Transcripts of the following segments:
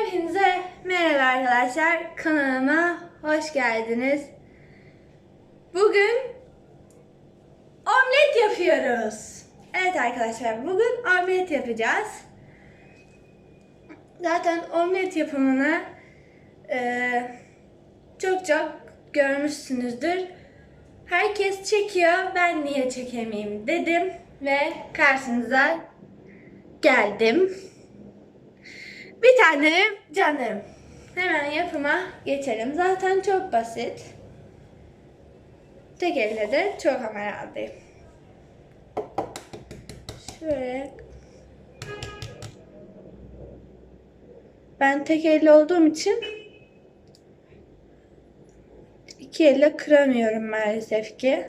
Hepinize merhaba arkadaşlar. Kanalıma hoş geldiniz. Bugün omlet yapıyoruz. Evet arkadaşlar bugün omlet yapacağız. Zaten omlet yapımını eee, çok çok görmüşsünüzdür. Herkes çekiyor, ben niye çekemeyeyim dedim ve karşınıza geldim. Bir tane canım. Hemen yapıma geçelim. Zaten çok basit. Tek elle de çok ameliyatlayım. Şöyle. Ben tek elle olduğum için iki elle kıramıyorum maalesef ki.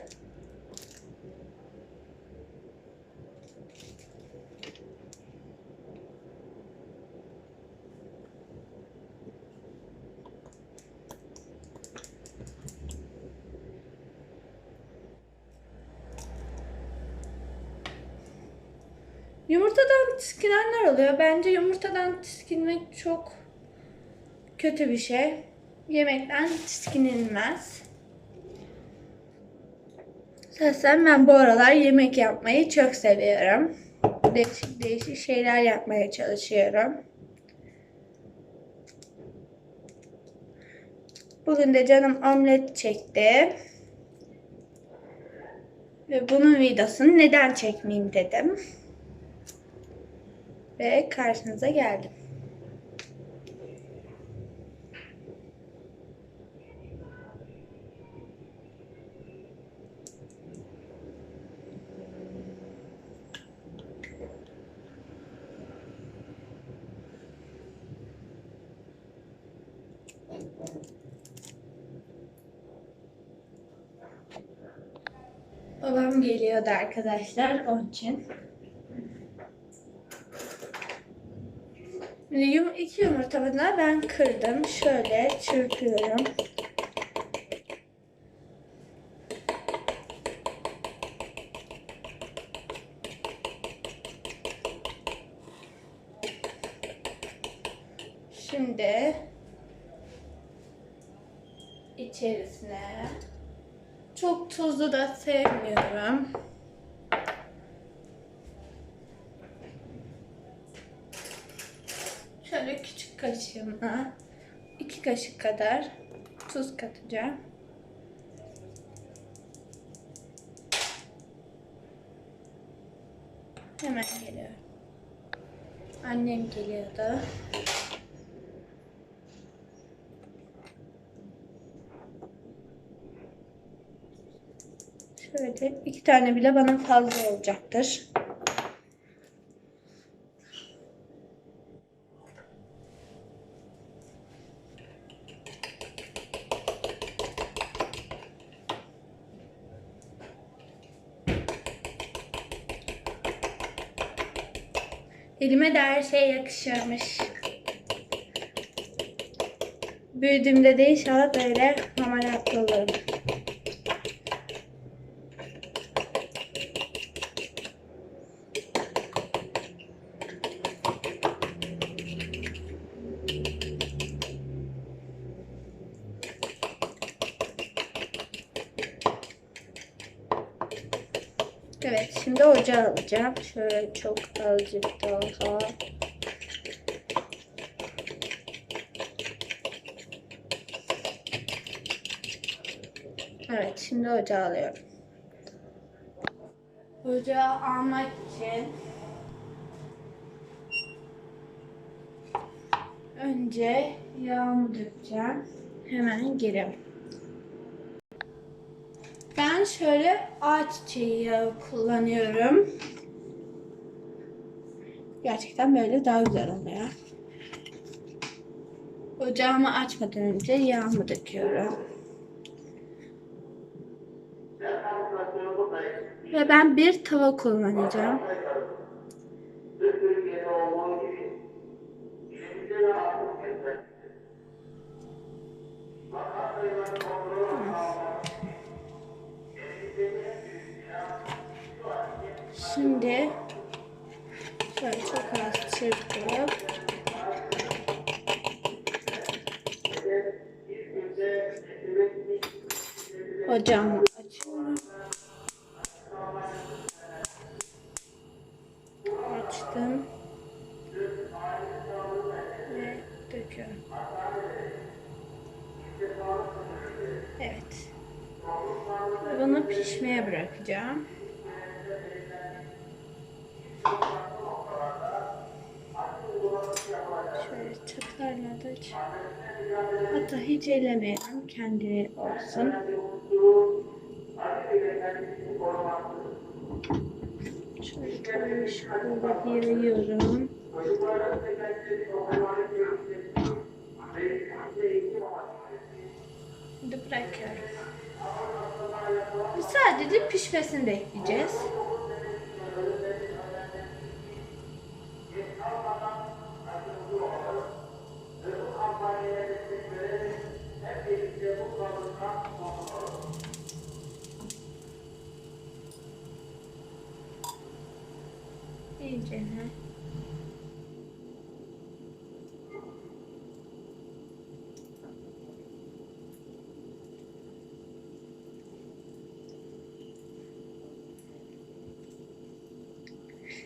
Yumurtadan tiskinenler oluyor. Bence yumurtadan tiskinmek çok kötü bir şey. Yemekten tiskinilmez. Şahsen ben bu aralar yemek yapmayı çok seviyorum. Değişik değişik şeyler yapmaya çalışıyorum. Bugün de canım omlet çekti. Ve bunun videosunu neden çekmeyeyim dedim ve karşınıza geldim. Babam geliyordu arkadaşlar onun için. Yum iki yumurtamı da ben kırdım. Şöyle çırpıyorum. Şimdi içerisine çok tuzlu da sevmiyorum. Şöyle küçük kaşığımla iki kaşık kadar tuz katacağım. Hemen geliyor. Annem geliyordu. Şöyle iki tane bile bana fazla olacaktır. Elime de her şey yakışıyormuş. Büyüdüğümde de inşallah böyle ameliyatlı olurum. Evet şimdi ocağa alacağım. Şöyle çok azıcık daha. Evet şimdi ocağa alıyorum. Ocağı almak için önce yağımı dökeceğim. Hemen giriyorum. Ben şöyle ağaç çiçeği yağı kullanıyorum. Gerçekten böyle daha güzel oluyor. Ocağımı açmadan önce yağımı döküyorum. Ve ben bir tava kullanacağım. Şimdi şöyle çok az çırpıp ocağımı açıyorum. Açtım. Ve döküyorum. Evet. Bunu pişmeye bırakacağım. Hatta hiç ellemeyelim. Kendi olsun. Şöyle şöyle yayıyorum. Şimdi bırakıyorum. Sadece pişmesini bekleyeceğiz. İyice ne?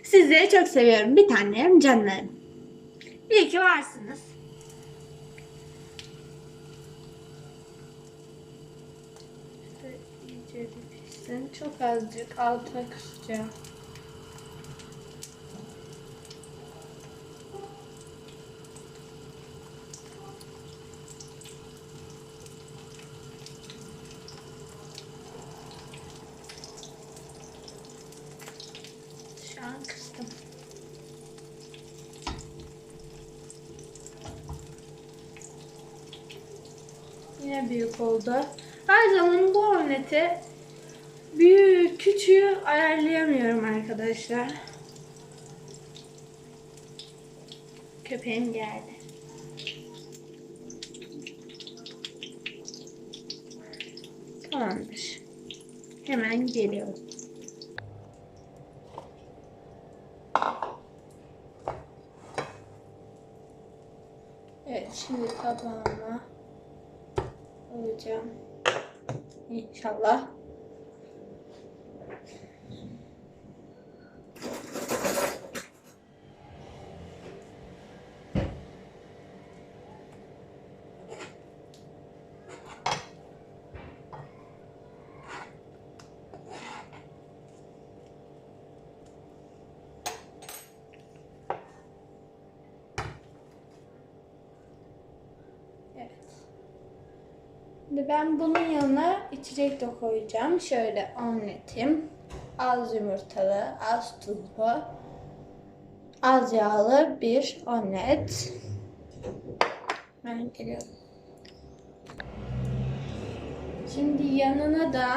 Sizleri çok seviyorum. Bir tanem canlarım. İyi ki varsınız. İşte iyice pişsin. Çok azıcık alta kısacağım. Yine büyük oldu. Her zaman bu omleti büyük küçüğü ayarlayamıyorum arkadaşlar. Köpeğim geldi. Tamamdır. Hemen geliyorum. Evet şimdi tabağıma alacağım. İnşallah. Ben bunun yanına içecek de koyacağım. Şöyle omletim. Az yumurtalı, az tuzlu, az yağlı bir omlet. Ben geliyorum. Şimdi yanına da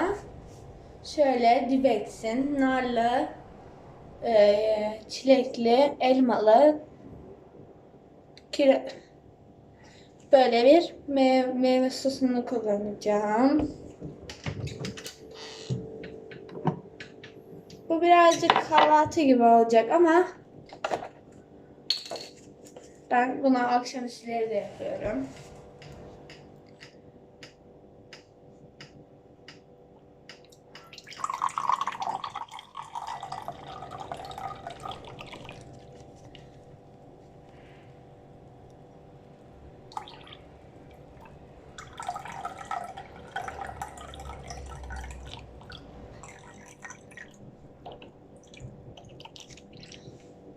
şöyle dibeksin, narlı, eee, çilekli, elmalı, kire, Böyle bir meyve, meyve sosunu kullanacağım. Bu birazcık kahvaltı gibi olacak ama ben bunu akşamüstleri de yapıyorum.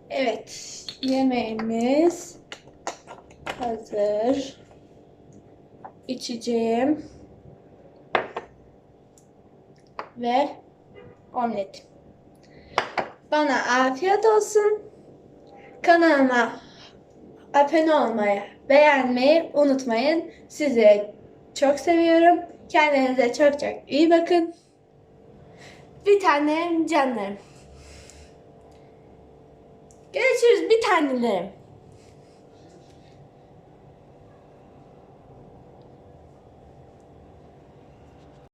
Evet, yemeğimiz hazır. İçeceğim ve omlet. Bana afiyet olsun. Kanalıma abone olmayı, beğenmeyi unutmayın. Sizi çok seviyorum. Kendinize çok çok iyi bakın. Bir tanem canlarım. Görüşürüz bir tanelerim.